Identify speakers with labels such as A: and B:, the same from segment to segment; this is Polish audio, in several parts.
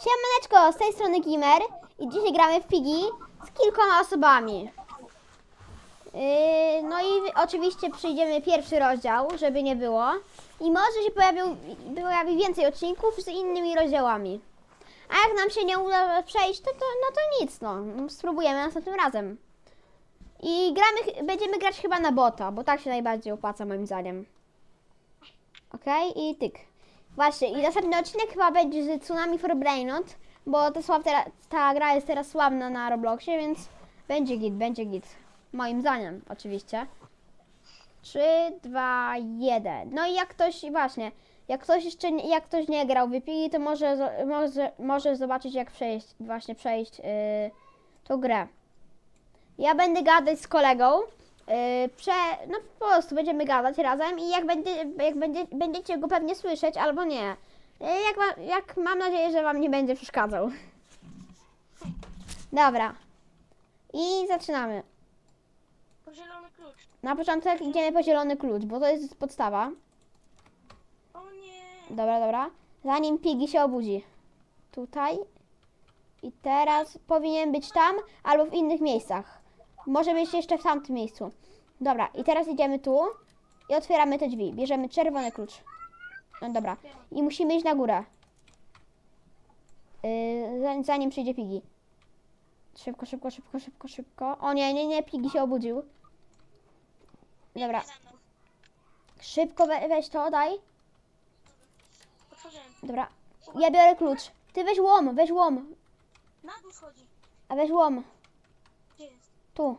A: Siemaneczko, z tej strony Gimer i dzisiaj gramy w Pigi z kilkoma osobami. Yy, no i oczywiście przyjdziemy pierwszy rozdział, żeby nie było. I może się pojawił, pojawi więcej odcinków z innymi rozdziałami. A jak nam się nie uda przejść, to, to, no to nic, no. Spróbujemy następnym razem. I gramy, będziemy grać chyba na bota, bo tak się najbardziej opłaca moim zdaniem. Okej, i tyk. Właśnie, i następny odcinek chyba będzie z Tsunami for Brainot, bo to słab teraz, ta gra jest teraz sławna na Robloxie, więc będzie git, będzie git. Moim zdaniem, oczywiście. 3, 2, 1. No i jak ktoś, właśnie, jak ktoś jeszcze, nie, jak ktoś nie grał w to może, może, może zobaczyć jak przejść, właśnie przejść yy, tą grę. Ja będę gadać z kolegą, prze, no po prostu będziemy gadać razem i jak, będzie, jak będzie, będziecie go pewnie słyszeć albo nie. Yy, jak, ma, jak mam nadzieję, że wam nie będzie przeszkadzał. Dobra. I zaczynamy.
B: Po zielony klucz.
A: Na początek idziemy po zielony klucz, bo to jest podstawa.
B: O nie!
A: Dobra, dobra. Zanim Pigi się obudzi. Tutaj. I teraz powinien być tam albo w innych miejscach. Może być jeszcze w tamtym miejscu. Dobra, i teraz idziemy tu i otwieramy te drzwi. Bierzemy czerwony klucz. No dobra. I musimy iść na górę. Yy, zanim- przyjdzie Pigi. Szybko, szybko, szybko, szybko, szybko. O nie, nie, nie, Pigi się obudził. Dobra, szybko we, weź to, daj. Dobra. Ja biorę klucz. Ty weź łom, weź łom.
B: Na dół schodzi.
A: A weź łom. Tu.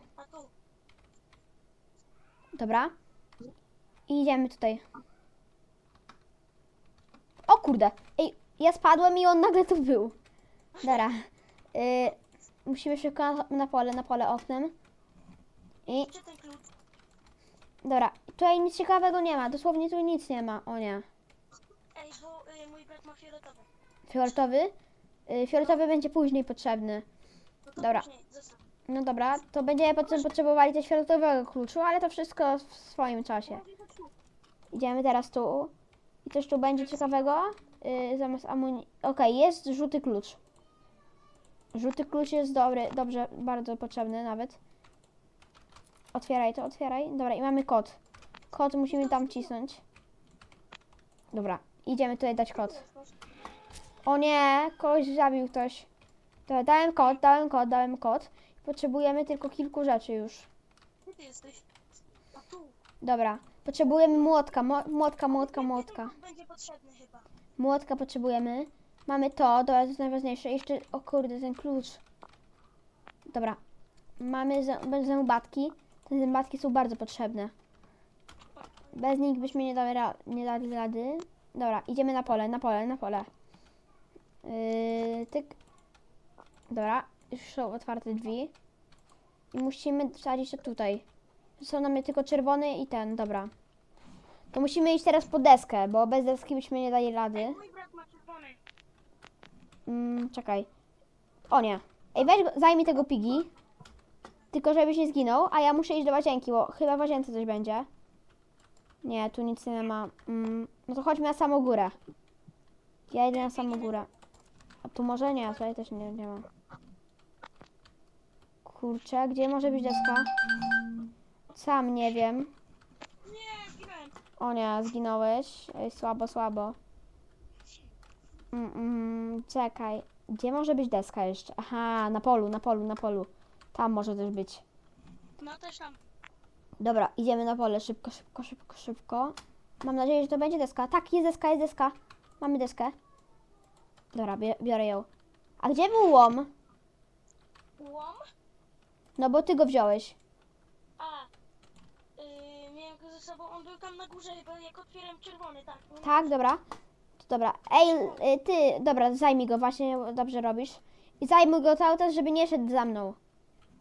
A: Dobra. I idziemy tutaj. O kurde. Ej, ja spadłem i on nagle tu był. Dobra. Y, musimy szybko na, pole, na pole oknem. I dobra. Tutaj nic ciekawego nie ma. Dosłownie tu nic nie ma. O nie.
B: Ej, bo mój brat ma fioletowy.
A: Fioletowy? Fioletowy będzie później potrzebny. Dobra. No dobra, to będziemy potem potrzebowali też fioletowego kluczu, ale to wszystko w swoim czasie. Idziemy teraz tu. I coś tu będzie ciekawego? Yy, zamiast amunicji. Okej, jest żółty klucz. Żółty klucz jest dobry, dobrze, bardzo potrzebny nawet. Otwieraj to, otwieraj. Dobra, i mamy kod. Kod musimy tam cisnąć. Dobra, idziemy tutaj dać kod. O nie, kogoś zabił ktoś. Dobra, dałem kod, dałem kod, dałem kod. Potrzebujemy tylko kilku rzeczy już.
B: Gdzie ty jesteś? A tu.
A: Dobra, potrzebujemy młotka, mo- młotka, młotka, młotka.
B: Będzie potrzebny chyba.
A: Młotka potrzebujemy. Mamy to, dobra, to jest najważniejsze. Jeszcze, o kurde, ten klucz. Dobra. Mamy zę- zębatki. Te zębatki są bardzo potrzebne. Bez nich byśmy nie dali, ra- nie dali rady. Dobra, idziemy na pole, na pole, na pole. Yy, tyk. Dobra, już są otwarte drzwi. I musimy wsadzić to tutaj. Są nam tylko czerwony i ten, dobra. To musimy iść teraz po deskę, bo bez deski byśmy nie dali rady.
B: Mój brat ma czerwony.
A: Mm, czekaj. O nie. Ej, weź go, zajmij tego pigi. Tylko żebyś nie zginął, a ja muszę iść do łazienki, bo chyba w łazience coś będzie. Nie, tu nic nie ma. Mm, no to chodźmy na samą górę. Ja idę na samą górę. A tu może nie, tutaj też nie, nie ma. Kurczę, gdzie może być deska? Sam nie wiem.
B: Nie, zginąłem.
A: O nie, zginąłeś. Ej, słabo, słabo. Mm, mm, czekaj. Gdzie może być deska jeszcze? Aha, na polu, na polu, na polu. Tam może też być.
B: No też tam.
A: Dobra, idziemy na pole. Szybko, szybko, szybko, szybko. Mam nadzieję, że to będzie deska. Tak, jest deska, jest deska. Mamy deskę. Dobra, biorę ją. A gdzie był łom?
B: Łom?
A: No bo ty go wziąłeś.
B: A. Yy, miałem go ze sobą. On był tam na górze chyba jak otwieram czerwony, tak. No,
A: Tak, dobra. To dobra. Ej, y, ty, dobra, zajmij go, właśnie dobrze robisz. I zajmuj go cały czas, żeby nie szedł za mną.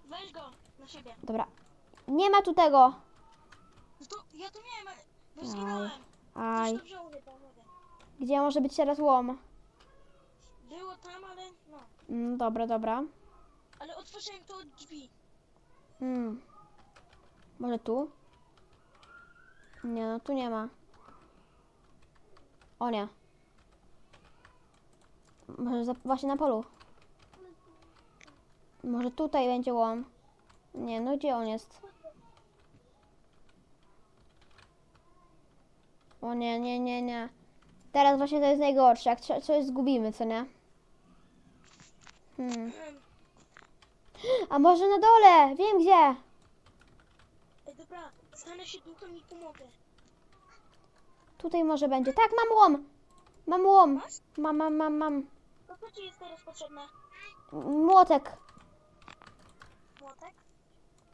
B: Weź go na siebie.
A: Dobra. Nie ma tu tego.
B: No to ja tu miałem, ale... Bo zginąłem.
A: Aj.
B: Ktoś to wziął chyba, nie wiem.
A: Gdzie może być teraz łom?
B: Było tam, ale no.
A: Mm, dobra, dobra.
B: Ale otworzyłem to od drzwi.
A: Mm. Może tu? Nie, no tu nie ma. O nie. Może za, właśnie na polu. Może tutaj będzie łom. Nie, no gdzie on jest? O nie, nie, nie, nie. Teraz właśnie to jest najgorsze, jak coś zgubimy, co nie? Hmm. A może na dole? Wiem gdzie.
B: Ej, dobra, stanę się duchem i pomogę.
A: Tutaj może będzie. Tak, mam łom. Mam łom.
B: Masz?
A: Mam, mam, mam, mam.
B: To co ci jest teraz potrzebne?
A: Młotek.
B: Młotek?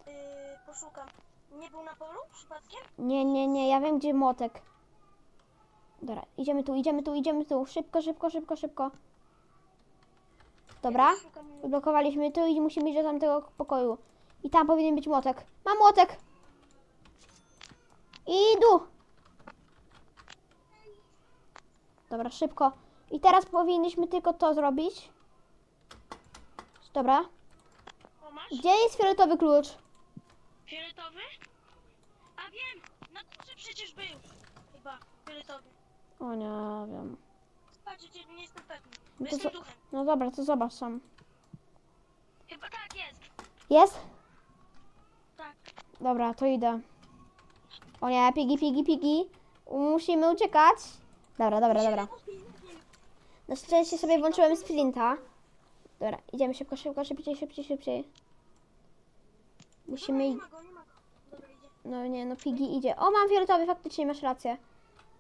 B: Yy, poszukam. Nie był na polu przypadkiem?
A: Nie, nie, nie, ja wiem gdzie młotek. Dobra, idziemy tu, idziemy tu, idziemy tu. Szybko, szybko, szybko, szybko. Dobra,
B: Ja szukam młotka.
A: blokowaliśmy tu i musimy iść do tamtego pokoju. I tam powinien być młotek. Mam młotek! I du! Dobra, szybko. I teraz powinniśmy tylko to zrobić. Dobra.
B: O, masz?
A: Gdzie jest fioletowy klucz?
B: Fioletowy? A wiem, na górze przecież był. Chyba, fioletowy.
A: O nie wiem.
B: Patrzcie, nie jestem pewny.
A: No to
B: jestem
A: co-
B: duchem.
A: No dobra, to zobacz sam.
B: Chyba tak jest.
A: Jest?
B: Tak.
A: Dobra, to idę. O nie, pigi, pigi, pigi. Musimy uciekać. Dobra, dobra, dobra. Na szczęście sobie włączyłem splinta. Dobra, idziemy szybko, szybko, szybciej, szybciej, szybciej. Musimy...
B: Dobra, nie ma go, nie ma go. Dobra, idzie.
A: No nie, no pigi idzie. O, mam fioletowy, faktycznie masz rację.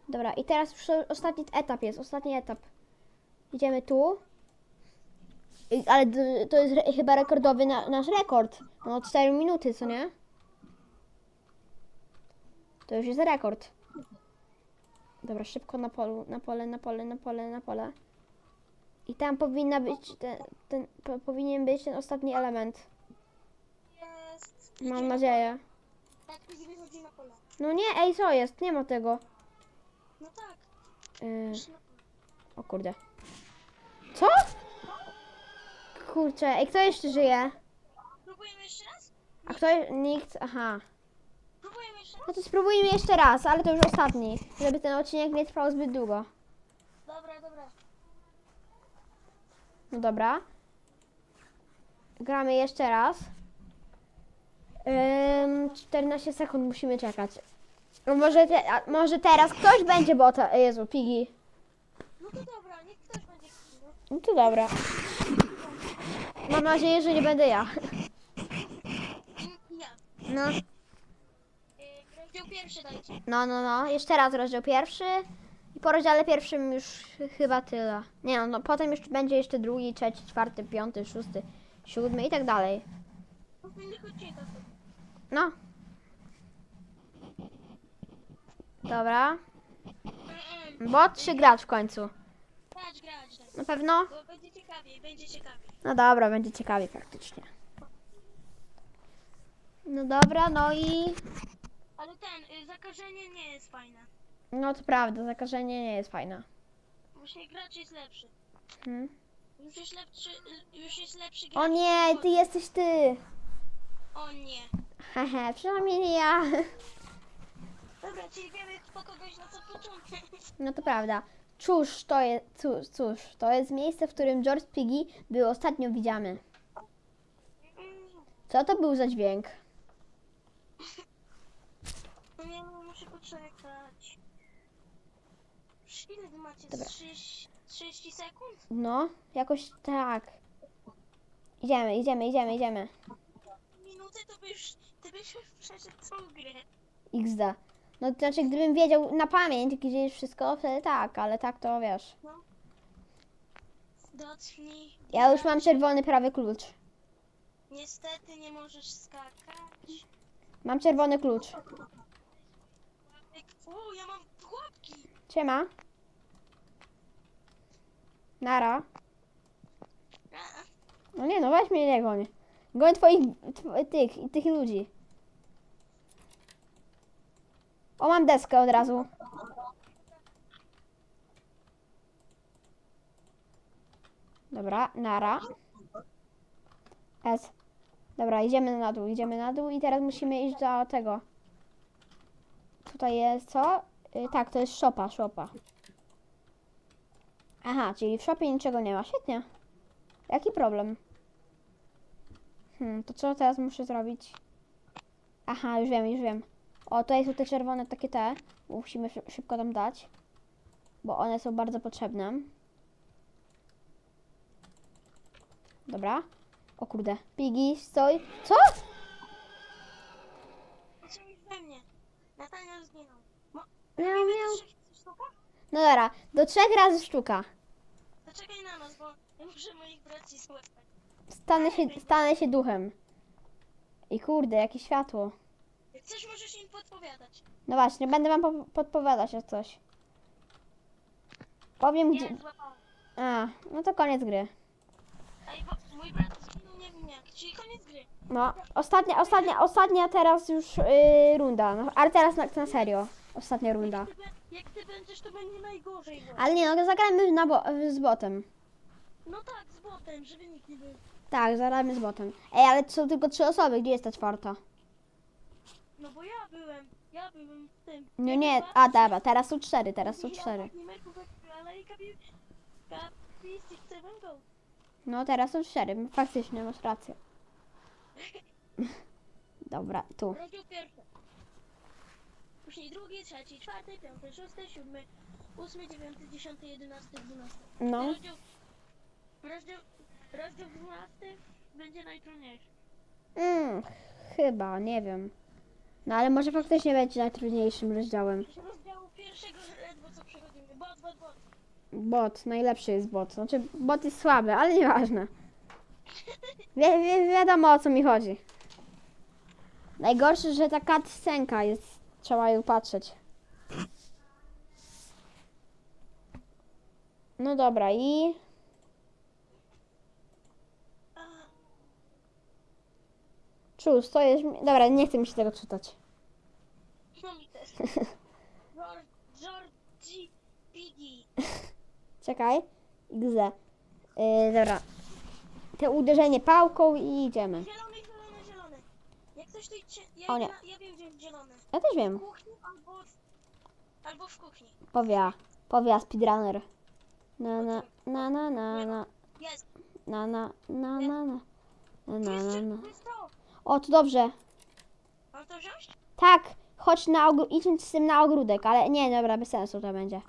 A: Dobra, i teraz już ostatni etap jest, ostatni etap. Idziemy tu. I, ale to jest re, chyba rekordowy na, nasz rekord. No 4 minuty, co nie? To już jest rekord. Dobra, szybko na polu, na pole, na pole, na pole, na pole. I tam powinna być ten, ten po, powinien być ten ostatni element.
B: Jest.
A: Mam nadzieję.
B: Tak, wychodzi na pole.
A: No nie, ej, co jest? Nie ma tego.
B: No tak. Na-
A: o kurde. Co? Kurczę, ej, kto jeszcze żyje?
B: Próbujemy jeszcze raz?
A: A kto? Nikt? Aha.
B: Próbujemy jeszcze raz?
A: No to spróbujmy jeszcze raz, ale to już ostatni, żeby ten odcinek nie trwał zbyt długo.
B: Dobra, dobra.
A: No dobra. Gramy jeszcze raz. Ym, 14 sekund musimy czekać. No może, te, a może teraz ktoś będzie bota. Jezu, pigi.
B: No to dobra, niech ktoś będzie chwilę.
A: No to dobra. Mam nadzieję, że nie będę ja. No.
B: Rozdział pierwszy dajcie.
A: No, no, no. Jeszcze raz rozdział pierwszy. I po rozdziale pierwszym już ch- chyba tyle. Nie no, no potem już będzie jeszcze drugi, trzeci, czwarty, piąty, szósty, siódmy i tak dalej. No. Dobra.
B: Mm,
A: Bot w końcu?
B: Grać, grać.
A: Na pewno?
B: Bo będzie ciekawiej, będzie ciekawiej.
A: No dobra, będzie ciekawie faktycznie. No dobra, no i...
B: Ale ten, y, zakażenie nie jest fajne.
A: No to prawda, zakażenie nie jest fajne.
B: Właśnie gracz jest lepszy.
A: Hmm.
B: Już jest lepszy, y, już jest lepszy
A: O nie, ty jesteś ty!
B: O nie.
A: Hehe, przynajmniej nie ja.
B: Dobra, czyli wiemy po kogoś na co początek.
A: No to prawda. Cóż, to jest, cóż, cóż, to jest miejsce, w którym George Piggy był ostatnio widziany. Co to był za dźwięk?
B: No nie, muszę poczekać. Ile macie?
A: Dobra.
B: 30, 30 sekund?
A: No, jakoś tak. Idziemy, idziemy, idziemy, idziemy.
B: Minutę to byś, ty byś już przeszedł całą grę.
A: XD. No to znaczy, gdybym wiedział na pamięć, gdzie jest wszystko, wtedy tak, ale tak to wiesz.
B: Dotknij.
A: Ja już mam czerwony prawy klucz.
B: Niestety nie możesz skakać.
A: Mam czerwony klucz.
B: O, ja mam pułapki.
A: Siema. Nara. No nie no, weź mnie nie goń. Goń twoich, tw tych, tych ludzi. O, mam deskę od razu. Dobra, nara. S. Dobra, idziemy na dół, idziemy na dół i teraz musimy iść do tego. Tutaj jest co? Y, tak, to jest szopa, szopa. Aha, czyli w shopie niczego nie ma. Świetnie. Jaki problem? Hmm, to co teraz muszę zrobić? Aha, już wiem, już wiem. O, tutaj są te czerwone takie te. Musimy szy- szybko tam dać. Bo one są bardzo potrzebne. Dobra. O kurde. Piggy, stoj. Co?
B: Już we mnie? Zginął. Mo- robimy do trzech sztuka?
A: No dobra, do trzech razy sztuka.
B: To czekaj na nas, bo ja muszę moich braci złapać.
A: Stanę się, stanę się duchem. I kurde, jakie światło.
B: Chcesz, możesz im podpowiadać.
A: No właśnie, będę wam po- podpowiadać o coś. Powiem
B: Nie,
A: gdzie...
B: złapałem.
A: A, no to koniec gry.
B: Ej, bo mój brat zginął, nie jak. Czyli koniec gry.
A: No, ostatnia, ostatnia, ostatnia teraz już yy, runda. No, ale teraz na, na serio. Ostatnia runda.
B: Jak ty, be- jak ty będziesz, to będzie najgorzej. Bo...
A: Ale nie, no zagrajmy na bo, z botem.
B: No tak, z botem, żeby nikt nie był.
A: Tak, zagrajmy z botem. Ej, ale to są tylko trzy osoby, gdzie jest ta czwarta?
B: No bo ja byłem, ja byłem w tym.
A: No nie, a dobra, teraz są cztery, teraz są cztery.
B: tak go.
A: No teraz są cztery, faktycznie masz rację. Dobra, tu.
B: Rozdział pierwszy. Później drugi, trzeci, czwarty, piąty, szósty, siódmy, ósmy, dziewiąty, dziesiąty, jedenasty, dwunasty.
A: No.
B: Rozdział... Rozdział... Rozdział dwunasty będzie najtrudniejszy.
A: Mm, chyba, nie wiem. No ale może faktycznie będzie najtrudniejszym rozdziałem.
B: Rozdziału pierwszego ledwo co przechodzimy. Bot, bot, bot.
A: Bot, najlepszy jest bot. Znaczy, bot jest słaby, ale nieważne. Wi- wi- wiadomo o co mi chodzi. Najgorsze, że ta cutscenka jest. Trzeba ją patrzeć. No dobra, i.
B: A,
A: Czus, to jest. Dobra, nie chcę mi się tego czytać.
B: no mi też. Geor- Georgie Piggy.
A: Czekaj. XZ. Yy, dobra. Te uderzenie pałką i idziemy.
B: Zielony, zielony, zielony. Jak coś tu idzie, ja,
A: O nie.
B: na, ja wiem gdzie jest zielony.
A: Ja też
B: W
A: wiem.
B: kuchni albo, albo w kuchni.
A: Powia. Powia speedrunner. Na na na na na na
B: Jest.
A: na na na na na na na
B: jest,
A: na na
B: tu jest to.
A: O, to dobrze.
B: Mam to wziąć?
A: Tak, chodź na idź z tym na ogródek, ale nie, dobra, bez sensu to będzie.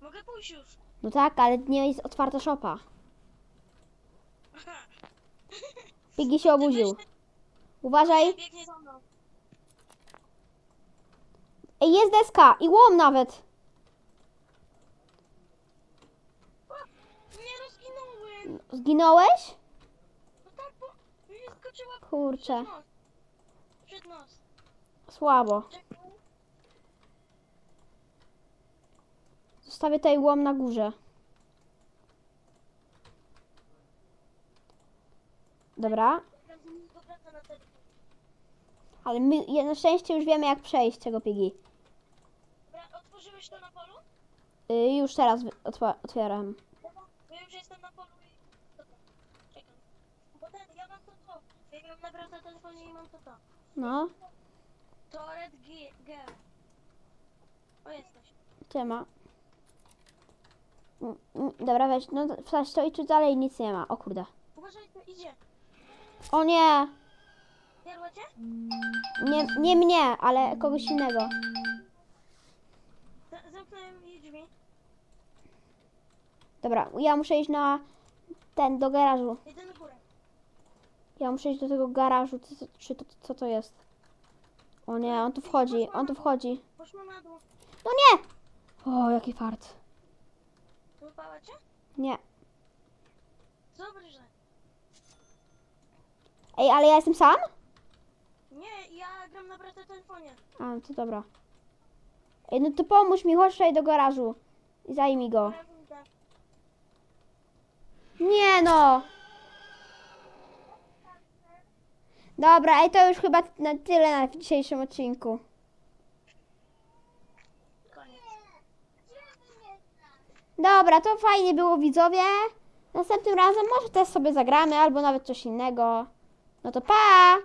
B: Mogę pójść już.
A: No tak, ale nie jest otwarta szopa.
B: Aha.
A: Piggy się obudził. Uważaj.
B: Biegnie za mną.
A: Ej, jest deska i łom nawet.
B: Nie no, zginąłem.
A: Zginąłeś?
B: No tak, bo mi skoczyła
A: Kurczę,
B: przed nos.
A: Słabo. Zostawię tutaj łom na górze. Dobra, ale my na szczęście już wiemy jak przejść tego.
B: Dobra, otworzyłeś to na polu?
A: Y, już teraz otwieram.
B: Dobra, ja już jestem na polu i... Dobra, czekam. Bo ten, ja mam to to. Ja miałem nabrać na telefonie i mam to to.
A: No,
B: To Red G- Girl. O, jesteś.
A: ma. Mm, mm, Dobra, weź, no wstać to i tu dalej nic nie ma. O kurde.
B: Uważaj, to idzie.
A: O nie,
B: cię?
A: nie, nie mnie, ale kogoś innego.
B: Z- Zamknąłem jej drzwi.
A: Dobra, ja muszę iść na ten, do garażu.
B: Idę na górę.
A: Ja muszę iść do tego garażu, co, czy to, co to jest? O nie, on tu wchodzi, on tu wchodzi.
B: Na dół.
A: No nie! O, jaki fart.
B: Złapała cię?
A: Nie.
B: Dobrze.
A: Ej, ale ja jestem sam?
B: Nie, ja gram na brata telefonie.
A: A, no to dobra. Ej, no to pomóż mi, chodź tutaj do garażu. I zajmij go.
B: Idę.
A: Nie no! Dobra, ej, to już chyba na tyle na dzisiejszym odcinku.
B: Koniec.
A: Dobra, to fajnie było widzowie. Następnym razem może też sobie zagramy, albo nawet coś innego. No to pa!